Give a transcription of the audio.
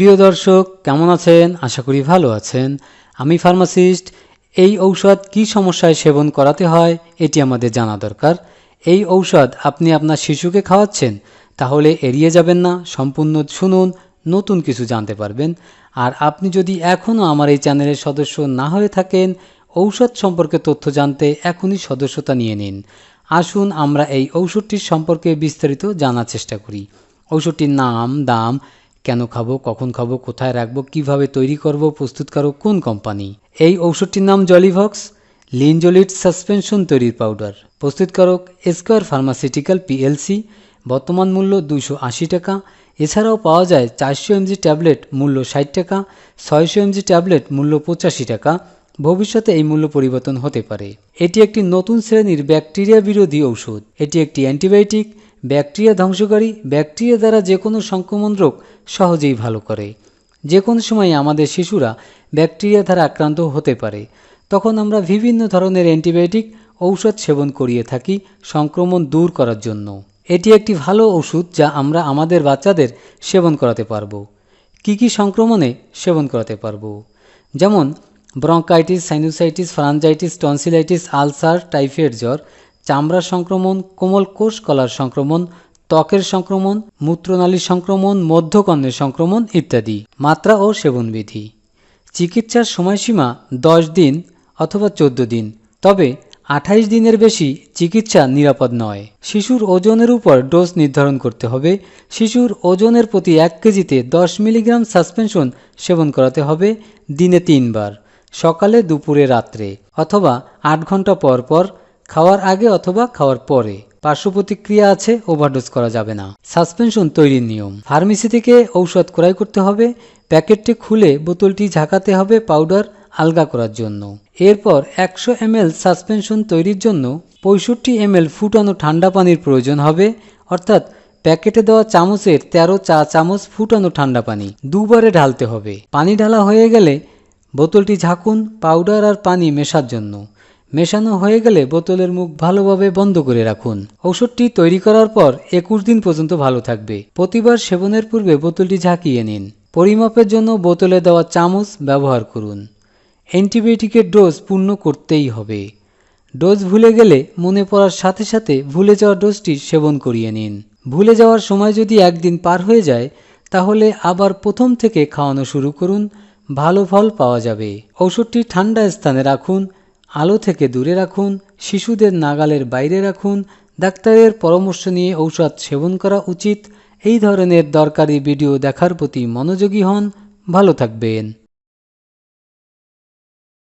প্রিয় দর্শক, কেমন আছেন? আশা করি ভালো আছেন। আমি ফার্মাসিস্ট। এই ঔষধ কি সমস্যায় সেবন করাতে হয়, এটি আমাদের জানা দরকার। এই ঔষধ আপনি আপনার শিশুকে খাওয়াচ্ছেন, তাহলে এড়িয়ে যাবেন না। সম্পূর্ণ শুনুন, নতুন কিছু জানতে পারবেন। আর আপনি যদি এখনও আমার এই চ্যানেলের সদস্য না হয়ে থাকেন, ঔষধ সম্পর্কে তথ্য জানতে এখনই সদস্যতা নিয়ে নিন। আসুন আমরা এই ঔষধটির সম্পর্কে বিস্তারিত জানার চেষ্টা করি। ঔষধটির নাম, দাম কেন খাব, কখন খাব, কোথায় রাখব, কীভাবে তৈরি করব, প্রস্তুতকারক কোন কোম্পানি? এই ঔষধটির নাম জলিভক্স লিনজোলিট সাসপেনশন তৈরির পাউডার। প্রস্তুতকারক স্কোয়ার ফার্মাসিউটিক্যাল পিএলসি, বর্তমান মূল্য দুশো আশি টাকা। এছাড়াও পাওয়া যায় চারশো এমজি ট্যাবলেট, মূল্য ষাট টাকা, ছয়শো এমজি ট্যাবলেট, মূল্য পঁচাশি টাকা। ভবিষ্যতে এই মূল্য পরিবর্তন হতে পারে। এটি একটি নতুন শ্রেণির ব্যাকটেরিয়া বিরোধী ঔষধ। এটি একটি অ্যান্টিবায়োটিক ব্যাকটেরিয়া ধ্বংসকারী ব্যাকটেরিয়া দ্বারা যে কোনো সংক্রমণ রোগ সহজেই ভালো করে। যে কোনো সময় আমাদের শিশুরা ব্যাকটেরিয়া দ্বারা আক্রান্ত হতে পারে। তখন আমরা বিভিন্ন ধরনের অ্যান্টিবায়োটিক, ঔষধ সেবন করিয়ে থাকি সংক্রমণ দূর করার জন্য। এটি একটি ভালো ওষুধ যা আমরা আমাদের বাচ্চাদের সেবন করাতে পারব। কি কি সংক্রমণে সেবন করাতে পারব? যেমন, bronchitis, sinusitis, pharyngitis, tonsillitis, ulcer, typhoid জ্বর চামড়ার সংক্রমণ, কোমল কোষ কলার সংক্রমণ, ত্বকের সংক্রমণ মূত্রনালীর সংক্রমণ, মধ্যকর্ণের সংক্রমণ ইত্যাদি। মাত্রা ও সেবনবিধি। চিকিৎসার সময়সীমা দশ দিন অথবা চোদ্দ দিন। তবে আঠাইশ দিনের বেশি চিকিৎসা নিরাপদ নয়। শিশুর ওজনের উপর ডোজ নির্ধারণ করতে হবে। শিশুর ওজনের প্রতি এক কেজিতে দশ মিলিগ্রাম সাসপেনশন সেবন করাতে হবে দিনে তিনবার। সকালে, দুপুরে, রাত্রে অথবা আট ঘণ্টা পর পর খাওয়ার আগে অথবা খাওয়ার পরে। পার্শ্ব প্রতিক্রিয়া আছে, ওভারডোজ করা যাবে না। সাসপেনশন তৈরির নিয়ম। ফার্মেসি থেকে ঔষধ ক্রয় করতে হবে, প্যাকেটটি খুলে বোতলটি ঝাঁকাতে হবে পাউডার আলগা করার জন্য। এরপর একশো এমএল সাসপেনশন তৈরির জন্য পঁয়ষট্টি এমএল ফুটানো ঠান্ডা পানির প্রয়োজন হবে, অর্থাৎ প্যাকেটে দেওয়া চামচের তেরো চা চামচ ফুটানো ঠান্ডা পানি দুবারে ঢালতে হবে। পানি ঢালা হয়ে গেলে বোতলটি ঝাঁকুন, পাউডার আর পানি মেশার জন্য। মেশানো হয়ে গেলে বোতলের মুখ ভালোভাবে বন্ধ করে রাখুন। ঔষধটি তৈরি করার পর একুশ দিন পর্যন্ত ভালো থাকবে। প্রতিবার সেবনের পূর্বে বোতলটি ঝাঁকিয়ে নিন। পরিমাপের জন্য বোতলে দেওয়া চামচ ব্যবহার করুন। অ্যান্টিবায়োটিকের ডোজ পূর্ণ করতেই হবে। ডোজ ভুলে গেলে মনে পড়ার সাথে সাথে ভুলে যাওয়া ডোজটি সেবন করিয়ে নিন। ভুলে যাওয়ার সময় যদি একদিন পার হয়ে যায়, তাহলে আবার প্রথম থেকে খাওয়ানো শুরু করুন। ভালো ফল পাওয়া যাবে। ঔষধটি ঠান্ডা স্থানে রাখুন আলো থেকে দূরে রাখুন, শিশুদের নাগালের বাইরে রাখুন, ডাক্তারের পরামর্শ নিয়ে ঔষধ সেবন করা উচিত। এই ধরনের দরকারি ভিডিও দেখার প্রতি মনোযোগী হন। ভালো থাকবেন।